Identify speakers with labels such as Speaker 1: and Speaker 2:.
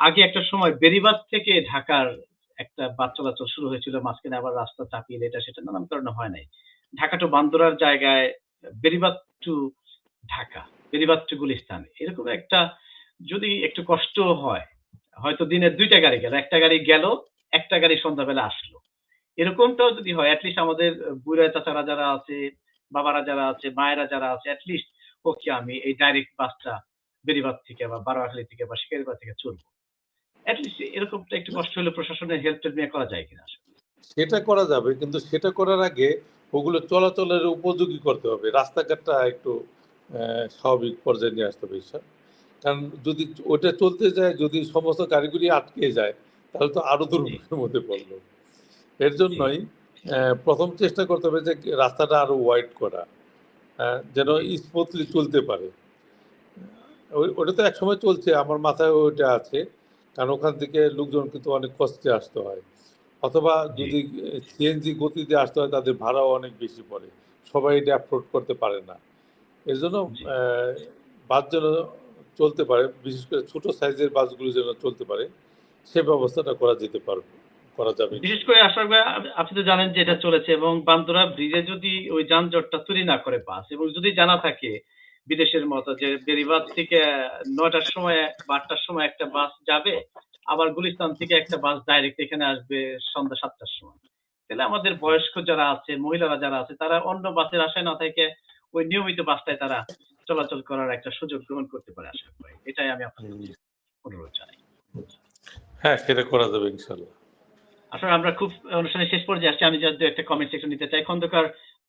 Speaker 1: আগে একটা সময় বেরিবাদ থেকে ঢাকার একটা বাস চলাচল শুরু হয়েছিল, মাঝখানে আবার রাস্তা চাপিয়ে এটা সেটা নানান কারণে হয় নাই। ঢাকা টু বান্দরার জায়গায় বেরিবাদ টু ঢাকা, বেরিবাদ টু গুলিস্তান, এরকম একটা যদি একটু কষ্ট হয়, হয়তো দিনে দুইটা গাড়ি গেল, একটা গাড়ি গেল, একটা গাড়ি সন্ধ্যাবেলা আসলো। এরকমটাও যদি হয় অ্যাটলিস্ট আমাদের বুড়া চাচারা যারা আছে, বাবারা যারা আছে, মায়েরা যারা আছে অ্যাটলিস্ট ওকে আমি এই ডাইরেক্ট বাসটা বেরিবাদ থেকে বা বারোয়াখালী থেকে বা শিকারিবাদ থেকে চলবো এরকমটা একটু কষ্ট হলে প্রশাসনের হেল্প নিয়ে করা যায় কিনা?
Speaker 2: সেটা করা যাবে কিন্তু সেটা করার আগে ওগুলো চলাচলের উপযোগী করতে হবে। রাস্তাঘাটটা একটু স্বাভাবিক পর্যায়ে নিয়ে আসতে হবে কারণ যদি ওটা চলতে যায় যদি সমস্ত গাড়িগুলি আটকে যায় তাহলে তো আরও দুর্ভোগের মধ্যে পড়ল এর জন্যই প্রথম চেষ্টা করতে হবে যে রাস্তাটা আরও ওয়াইড করা যেন স্মুথলি চলতে পারে। ওটা তো একসময় চলছে আমার মাথায় ওইটা আছে। কারণ ওখান থেকে লোকজন কিন্তু অনেক কষ্টে আসতে হয়। অথবা যদি সিএনজি গতিতে আসতে হয় তাদের ভাড়াও অনেক বেশি পড়ে। সবাই এটা অ্যাফোর্ড করতে পারে না। এর জন্য বাস যেন চলতে পারে বিশেষ করে ছোট সাইজের বাসগুলো যেন চলতে পারে সে ব্যবস্থাটা করা যেতে পারবে করা যাবে।
Speaker 1: বিশেষ করে আশা করি আপনি তো জানেন যে এটা চলেছে এবং বান্দরা ব্রিজে যদি ওই যানজটটা তৈরি না করে বাস এবং যদি জানা থাকে বিদেশের মতো যে বেরিবাদ থেকে নয়টার সময় বা আটটার সময় একটা বাস যাবে আবার গুলিস্তান থেকে একটা বাস ডাইরেক্ট এখানে আসবে সন্ধ্যা সাতটার সময়। তাহলে আমাদের বয়স্ক যারা আছে মহিলারা যারা আছে তারা অন্য বাসের আশায় না থেকে ওই নিয়মিত বাসটায় তারা চলাচল করার একটা সুযোগ গ্রহণ করতে পারে আশা করি। এটাই আমি আপনাদের অনুরোধ জানাই।
Speaker 2: হ্যাঁ সেটা করা যাবে ইনশাল্লাহ।
Speaker 1: আসলে আমরা খুব অনুষ্ঠানের শেষ পর্যায়ে আসছি। আমি যার দু একটা কমেন্ট সেকশন নিতে চাই। খন্দকার